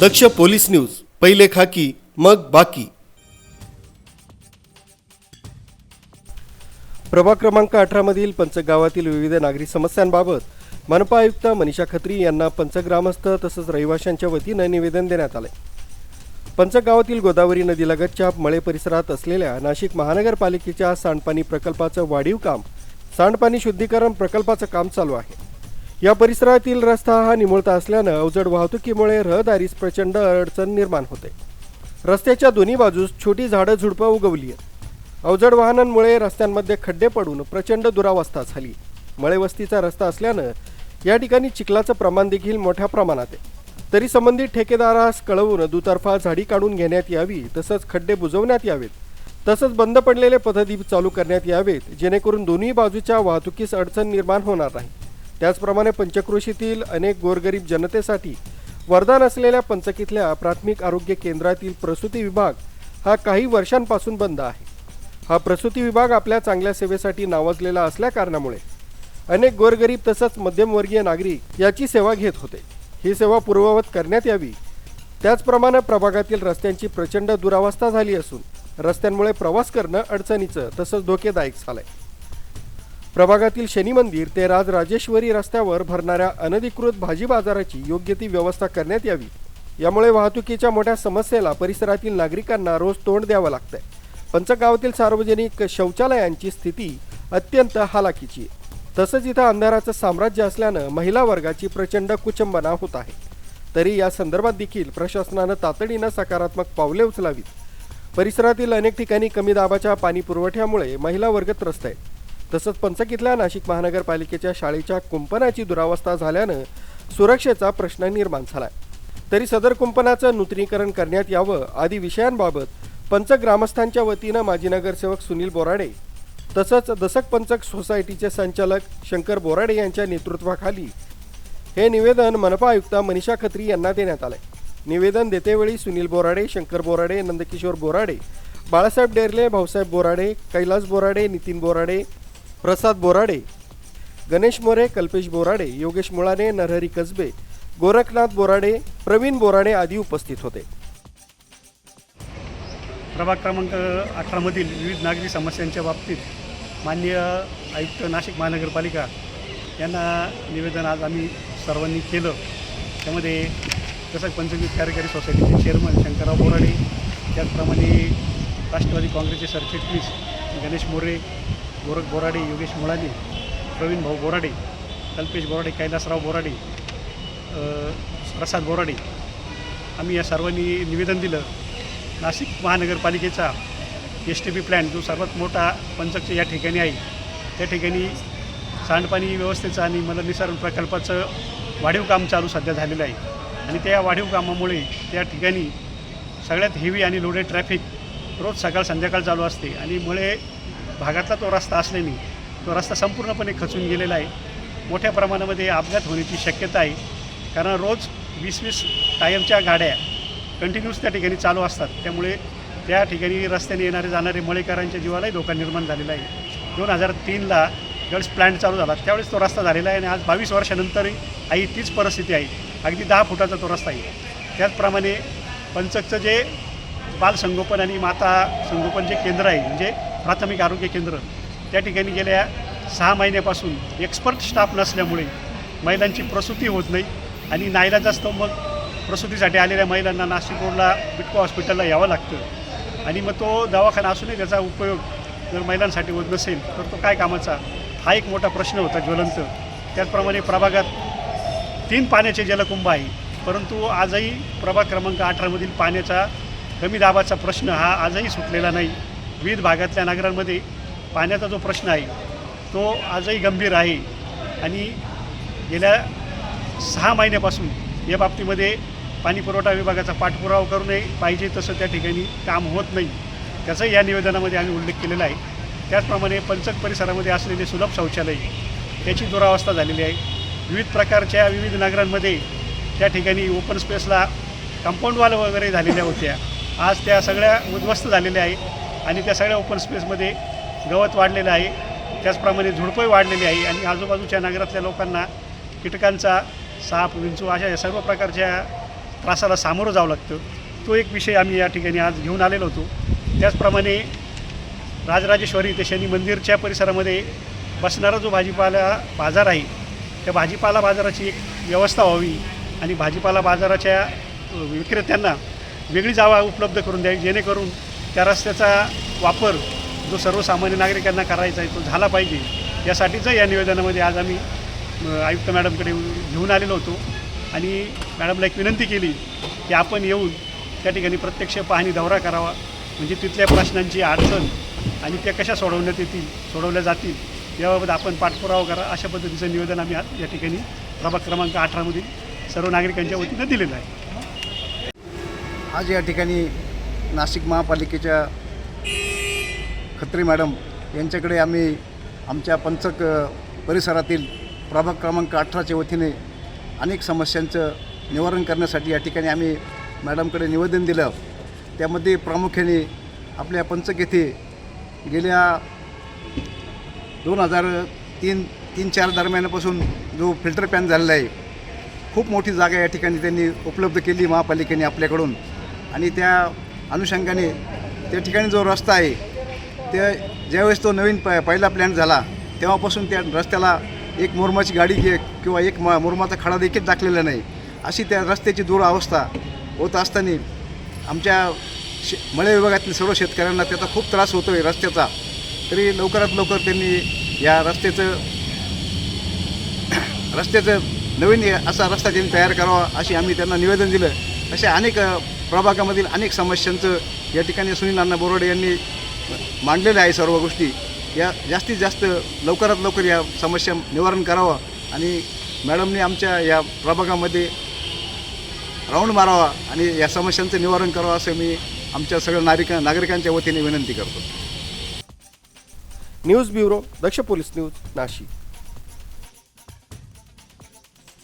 दक्ष police news पहिले खाकी मग बाकी. प्रभाग क्रमांक अठरामधील पंचगावातील विविध नागरी समस्यांबाबत मनपा आयुक्त मनीषा खत्री यांना पंचग्रामस्थ तसंच रहिवाशांच्या वतीनं निवेदन देण्यात आले पंचगावातील गोदावरी नदीलगतच्या मळे परिसरात असलेल्या नाशिक महानगरपालिकेच्या सांडपाणी प्रकल्पाचं वाढीव काम सांडपाणी शुद्धीकरण प्रकल्पाचं काम चालू आहे. या परिसरातील रस्ता हा निमुळता असल्यानं अवजड वाहतुकीमुळे रहदारीस प्रचंड अडचण निर्माण होते. रस्त्याच्या दोन्ही बाजूस छोटी झाडं झुडपं उगवली आहेत अवजड वाहनांमुळे रस्त्यांमध्ये खड्डे पडून प्रचंड दुरावस्था झाली. मळेवस्तीचा रस्ता असल्यानं या ठिकाणी चिखलाचं प्रमाण देखील मोठ्या प्रमाणात आहे. तरी संबंधित ठेकेदारास कळवून दुतर्फा झाडी काढून घेण्यात यावी तसंच खड्डे बुजवण्यात यावेत. तसंच बंद पडलेले पथदीप चालू करण्यात यावेत जेणेकरून दोन्ही बाजूच्या वाहतुकीस अडचण निर्माण होणार नाही. त्याचप्रमाणे पंचक्रोशीतील अनेक गोरगरीब जनतेसाठी वरदान असलेल्या पंचकीतल्या प्राथमिक आरोग्य केंद्रातील प्रसूती विभाग हा काही वर्षांपासून बंद आहे. हा प्रसूती विभाग आपल्या चांगल्या सेवेसाठी नावाजलेला असल्या कारणामुळे अनेक गोरगरीब तसंच मध्यमवर्गीय नागरिक याची सेवा घेत होते. ही सेवा पूर्ववत करण्यात यावी. त्याचप्रमाणे प्रभागातील रस्त्यांची प्रचंड दुरावस्था झाली असून रस्त्यांमुळे प्रवास करणं अडचणीचं तसंच धोकेदायक झालंय. प्रभागातील शनी मंदिर ते राज राजेश्वरी रस्त्यावर भरणाऱ्या अनधिकृत भाजी बाजाराची योग्य ती व्यवस्था करण्यात यावी. यामुळे वाहतुकीच्या मोठ्या समस्येला परिसरातील नागरिकांना रोज तोंड द्यावं लागतंय. पंचगावातील सार्वजनिक शौचालयांची स्थिती अत्यंत हालाकीची आहे तसंच इथं अंधाराचं साम्राज्य असल्यानं महिला वर्गाची प्रचंड कुचंबना होत आहे. तरी या संदर्भात देखील प्रशासनानं तातडीनं सकारात्मक पावले उचलावीत. परिसरातील अनेक ठिकाणी कमी दाबाच्या पाणी पुरवठ्यामुळे महिला वर्ग त्रस्त आहेत. तसंच पंचकीतल्या नाशिक महानगरपालिकेच्या शाळेच्या कुंपणाची दुरावस्था झाल्यानं सुरक्षेचा प्रश्न निर्माण झालाय. तरी सदर कुंपणाचं नूतनीकरण करण्यात यावं आदी विषयांबाबत पंच ग्रामस्थांच्या वतीनं माजी नगरसेवक सुनील बोराडे तसंच दसक पंचक सोसायटीचे संचालक शंकर बोराडे यांच्या नेतृत्वाखाली हे निवेदन मनपा आयुक्त मनीषा खत्री यांना देण्यात आलंय. निवेदन देतेवेळी सुनील बोराडे शंकर बोराडे नंदकिशोर बोराडे बाळासाहेब डेरले भाऊसाहेब बोराडे कैलास बोराडे नितीन बोराडे प्रसाद बोराडे गणेश मोरे कल्पेश बोराडे योगेश मुळाने नरहरी कसबे गोरखनाथ बोराडे प्रवीण बोराडे आदी उपस्थित होते. प्रभाग क्रमांक अठरामधील विविध नागरी समस्यांच्या बाबतीत माननीय आयुक्त नाशिक महानगरपालिका यांना निवेदन आज आम्ही सर्वांनी केलं. त्यामध्ये कसं पंचवीस कार्यकारी सोसायटीचे चेअरमन शंकरराव बोराडे त्याचप्रमाणे राष्ट्रवादी काँग्रेसचे सरचिटणीस गणेश मोरे गोरख बोराडे योगेश मुळाने प्रवीण भाऊ बोराडे कल्पेश बोराडे कैलासराव बोराडे प्रसाद बोराडे. आम्ही या सर्वांनी निवेदन दिलं. नाशिक महानगरपालिकेचा एस टी पी प्लॅन जो सर्वात मोठा पंचकचे या ठिकाणी आहे त्या ठिकाणी सांडपाणी व्यवस्थेचं आणि मलनिसारण प्रकल्पाचं वाढीव काम चालू सध्या झालेलं आहे. आणि त्या वाढीव कामामुळे त्या ठिकाणी सगळ्यात हेवी आणि लोडेड ट्रॅफिक रोज सकाळ संध्याकाळ चालू असते. आणि मुळे भागातला तो रस्ता असल्याने तो रस्ता संपूर्णपणे खचून गेलेला आहे. मोठ्या प्रमाणामध्ये अपघात होण्याची शक्यता आहे. कारण रोज वीस वीस टायमच्या गाड्या कंटिन्यूस त्या ठिकाणी चालू असतात. त्यामुळे त्या ठिकाणी रस्त्याने येणारे जाणारे मळेकरांच्या जीवालाही धोका निर्माण झालेला आहे. दोन हजार तीनला ज्यावेळेस प्लॅन्ट चालू झाला. त्यावेळेस तो रस्ता झालेला आहे आणि आज बावीस वर्षानंतरही आई तीच परिस्थिती आहे. अगदी दहा फुटाचा तो रस्ता आहे. त्याचप्रमाणे पंचकचं जे बालसंगोपन आणि माता संगोपन जे केंद्र आहे म्हणजे प्राथमिक आरोग्य केंद्र. त्या ठिकाणी गेल्या सहा महिन्यापासून एक्सपर्ट स्टाफ नसल्यामुळे महिलांची प्रसूती होत नाही आणि नाईलाज मग प्रसूतीसाठी आलेल्या महिलांना नाशिक रोडला बिटको हॉस्पिटलला यावं लागतं. आणि मग तो दवाखाना असूनही त्याचा उपयोग जर महिलांसाठी होत नसेल तर तो काय कामाचा? हा एक मोठा प्रश्न होता ज्वलंत. त्याचप्रमाणे प्रभागात तीन पाण्याचे जलकुंभ आहे. परंतु आजही प्रभाग क्रमांक अठरामधील पाण्याचा कमी दाबाचा प्रश्न हा आजही सुटलेला नाही. विविध भागातल्या नागरांमध्ये पाण्याचा जो प्रश्न आहे तो आजही गंभीर आहे. आणि गेल्या सहा महिन्यापासून या बाबतीमध्ये पाणी पुरवठा विभागाचा पाठपुरावा करू नये पाहिजे तसं त्या ठिकाणी काम होत नाही. त्याचाही या निवेदनामध्ये आम्ही उल्लेख केलेला आहे. त्याचप्रमाणे पंचक परिसरामध्ये असलेले सुलभ शौचालय त्याची दुरावस्था झालेली आहे. विविध प्रकारच्या विविध नगरांमध्ये त्या ठिकाणी ओपन स्पेसला कंपाऊंड वॉल वगैरे झालेल्या होत्या. आज त्या सगळ्या उद्ध्वस्त झालेल्या आहे आणि त्या सगळ्या ओपन स्पेसमध्ये गवत वाढलेलं आहे. त्याचप्रमाणे झुडपंही वाढलेली आहे आणि आजूबाजूच्या नगरातल्या लोकांना कीटकांचा साप विंचू अशा या सर्व प्रकारच्या त्रासाला सामोरं जावं लागतं. तो एक विषय आम्ही या ठिकाणी आज घेऊन आलेलो होतो. त्याचप्रमाणे राजराजेश्वरी ते शनी मंदिरच्या परिसरामध्ये बसणारा जो भाजीपाला बाजार आहे त्या भाजीपाला बाजाराची एक व्यवस्था व्हावी आणि भाजीपाला बाजाराच्या विक्रेत्यांना वेगळी जागा उपलब्ध करून द्यावी जेणेकरून त्या रस्त्याचा वापर जो सर्वसामान्य नागरिकांना करायचा आहे तो झाला पाहिजे. यासाठीचं या निवेदनामध्ये आज आम्ही आयुक्त मॅडमकडे घेऊन आलेलो होतो. आणि मॅडमला एक विनंती केली की आपण येऊन त्या ठिकाणी प्रत्यक्ष पाहणी दौरा करावा. म्हणजे तिथल्या प्रश्नांची अडचण आणि त्या कशा सोडवण्यात येतील सोडवल्या जातील याबाबत आपण पाठपुरावा करा अशा पद्धतीचं निवेदन आम्ही आज या ठिकाणी प्रभाग क्रमांक अठरामधील सर्व नागरिकांच्या वतीनं दिलेलं आहे. आज या ठिकाणी नाशिक महापालिकेच्या खत्री मॅडम यांच्याकडे आम्ही आमच्या पंचक परिसरातील प्रभाग क्रमांक अठराच्या वतीने अनेक समस्यांचं निवारण करण्यासाठी या ठिकाणी आम्ही मॅडमकडे निवेदन दिलं. त्यामध्ये प्रामुख्याने आपल्या पंचक येथे गेल्या दोन हजार तीन तीन चार दरम्यानापासून जो फिल्टर पॅन झालेला आहे खूप मोठी जागा या ठिकाणी त्यांनी उपलब्ध केली महापालिकेने आपल्याकडून. आणि त्या अनुषंगाने त्या ठिकाणी जो रस्ता आहे ते ज्यावेळेस तो नवीन प पहिला प्लॅन झाला तेव्हापासून त्या रस्त्याला एक मुरमाची गाडी घे किंवा एक म मुरमाचा खडा देखील टाकलेला नाही. अशी त्या रस्त्याची दुरावस्था होत असताना आमच्या शे मळे विभागातील सर्व शेतकऱ्यांना त्याचा खूप त्रास होतो आहे रस्त्याचा. तरी लवकरात लवकर त्यांनी या रस्त्याचं रस्त्याचं नवीन असा रस्ता त्यांनी तयार करावा अशी आम्ही त्यांना निवेदन दिलं. अशा अनेक प्रभागामधील अनेक समस्यांचं या ठिकाणी सुनील अण्णा बोरोडे यांनी मांडलेल्या आहे सर्व गोष्टी. या जास्तीत जास्त लवकरात लवकर या समस्या निवारण करावं आणि मॅडमने आमच्या या प्रभागामध्ये राऊंड मारावा आणि या समस्यांचं निवारण करावं असं मी आमच्या सगळ्या नागरिक नागरिकांच्या वतीने विनंती करतो. News bureau Daksh police news Nashik.